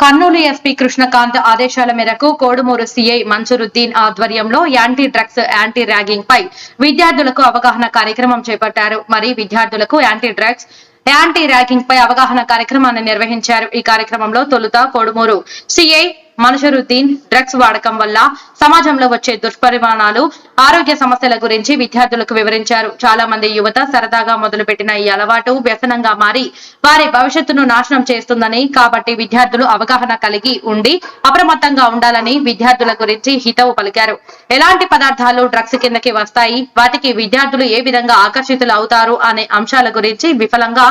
Kurnool SP Krishnakanth ఆదేశాల మేరకు Kodumur CI Mansuruddin ఆధ్వర్యంలో యాంటీ డ్రగ్స్ యాంటీ ర్యాగింగ్ పై విద్యార్థులకు అవగాహన కార్యక్రమం చేపట్టారు. మరి విద్యార్థులకు యాంటీ డ్రగ్స్ యాంటీ ర్యాగింగ్ పై అవగాహన కార్యక్రమాన్ని నిర్వహించారు. ఈ కార్యక్రమంలో తొలుత కోడుమూరు సిఐ మనుషరుద్దీన్ డ్రగ్స్ వాడకం వల్ల సమాజంలో వచ్చే దుష్పరిమాణాలు ఆరోగ్య సమస్యల గురించి విద్యార్థులకు వివరించారు. చాలా మంది యువత సరదాగా మొదలుపెట్టిన ఈ అలవాటు వ్యసనంగా మారి వారి భవిష్యత్తును నాశనం చేస్తుందని కాబట్టి విద్యార్థులు అవగాహన కలిగి ఉండి అప్రమత్తంగా ఉండాలని విద్యార్థుల గురించి హితవు పలికారు. ఎలాంటి పదార్థాలు డ్రగ్స్ కిందకి వస్తాయి? వాటికి విద్యార్థులు ఏ విధంగా ఆకర్షితులు అవుతారు? అనే అంశాల గురించి విఫలంగా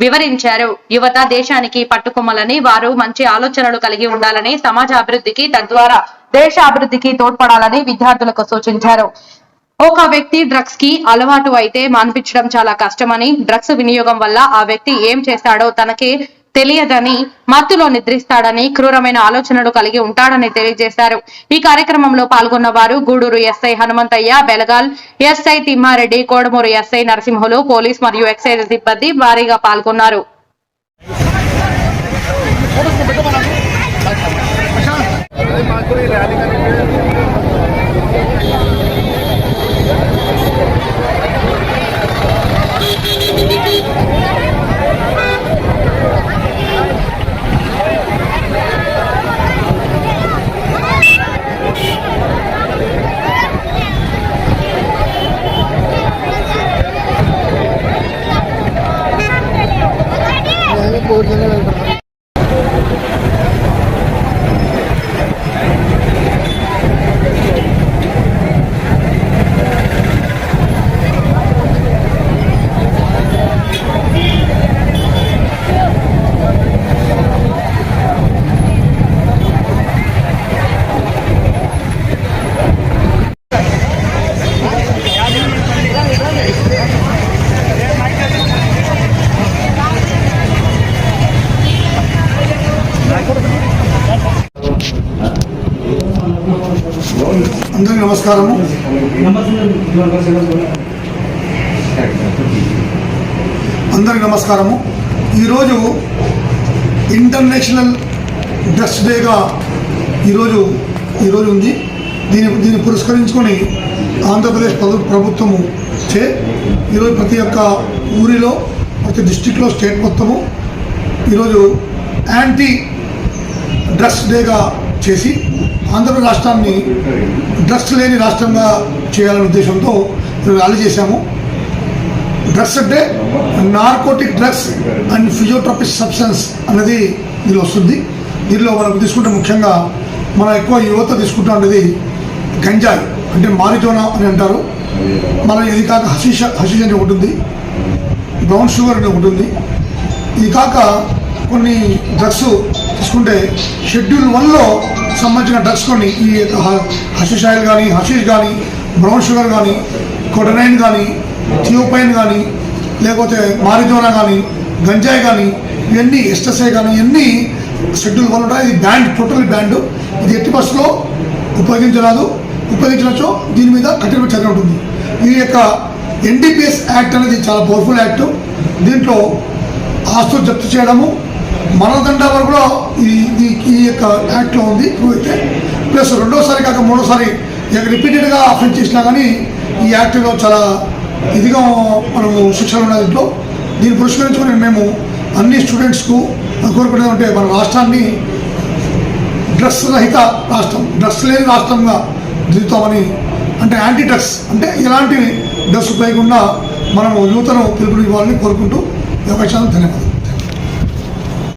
వివరించారు. యువత దేశానికి పట్టుకొమ్మలని వారు మంచి ఆలోచనలు కలిగి ఉండాలని సమాజ అభివృద్ధికి తద్వారా దేశ అభివృద్ధికి తోడ్పడాలని విద్యార్థులకు సూచించారు. ఒక వ్యక్తి డ్రగ్స్కి అలవాటు అయితే మాన్పించడం చాలా కష్టమని డ్రగ్స్ వినియోగం వల్ల ఆ వ్యక్తి ఏం చేస్తాడో తనకే తెలియదని మత్తులో నిద్రిస్తాడని క్రూరమైన ఆలోచనలు కలిగి ఉంటాడని తెలియజేశారు. ఈ కార్యక్రమంలో పాల్గొన్న వారు Guduru SI Hanumanthaiah Belagal SI Thimmareddy Kodumuru SI Narasimhulu police మరియు ఎక్సైజ్ సిబ్బంది భారీగా పాల్గొన్నారు. అందరికీ నమస్కారము. అందరికీ నమస్కారము. ఈరోజు ఇంటర్నేషనల్ డ్రగ్స్ డేగా ఈరోజు ఈరోజు ఉంది. దీని దీన్ని పురస్కరించుకొని ఆంధ్రప్రదేశ్ ప్రభుత్వము చే ఈరోజు ప్రతి ఒక్క ఊరిలో ప్రతి డిస్టిక్లో స్టేట్ మొత్తము ఈరోజు యాంటీ డ్రగ్స్ డేగా చేసి ఆంధ్ర రాష్ట్రాన్ని డ్రగ్స్ లేని రాష్ట్రంగా చేయాలనే ఉద్దేశంతో ర్యాలీ చేశాము. డ్రగ్స్ అంటే narcotic drugs and psychotropic substance అనేది దీనిలో వస్తుంది. దీనిలో మనం తీసుకుంటే ముఖ్యంగా మన ఎక్కువ యువత తీసుకుంటా అనేది గంజాయి అంటే మారిజోనా అని అంటారు. మన ఇది కాక హసీష హసీష్ అని ఒకటి ఉంది. బ్రౌన్ షుగర్ అని ఒకటి ఉంది. ఇది కాక కొన్ని డ్రగ్స్ తీసుకుంటే షెడ్యూల్ వన్లో సంబంధించిన డ్రగ్స్ కొన్ని ఈ హషిష్ హషీష్ ఆయిల్ కానీ హషీష్ కానీ బ్రౌన్ షుగర్ కానీ కొడనైన్ కానీ థియోపైన్ కానీ లేకపోతే మారిజోనా కానీ గంజాయి కానీ ఇవన్నీ ఎస్టసే కానీ ఇవన్నీ షెడ్యూల్ వన్ ఉంటాయి. ఇది బ్యాండ్ టోటల్ బ్యాండ్. ఇది ఎట్టి బస్సులో ఉపయోగించరాదు. ఉపయోగించవచ్చు. దీని మీద కఠిన చర్య ఉంటుంది. ఈ యొక్క ఎన్డీపీఎస్ యాక్ట్ అనేది చాలా పవర్ఫుల్ యాక్ట్. దీంట్లో ఆస్తులు జప్తు చేయడము మరణదండ వరకు కూడా ఈ ఈ- యొక్క యాక్ట్లో ఉంది. ప్రూవ్ అయితే ప్లస్ రెండోసారి కాక మూడోసారి ఇక రిపీటెడ్గా అఫెన్స్ చేసినా కానీ ఈ యాక్ట్లో చాలా ఇదిగా మనము శిక్షణ ఉన్న దీంట్లో దీన్ని పురస్కరించుకొని మేము అన్ని స్టూడెంట్స్కు కోరుకునేది అంటే మన రాష్ట్రాన్ని డ్రగ్స్ రహిత రాష్ట్రం డ్రగ్స్ లేని రాష్ట్రంగా దిగుతామని అంటే యాంటీ డ్రగ్స్ అంటే ఎలాంటి డ్రగ్స్ ఉపయోగకుండా మనము యువతను పిలుపునివ్వాలని కోరుకుంటూ ఈ ధన్యవాదాలు.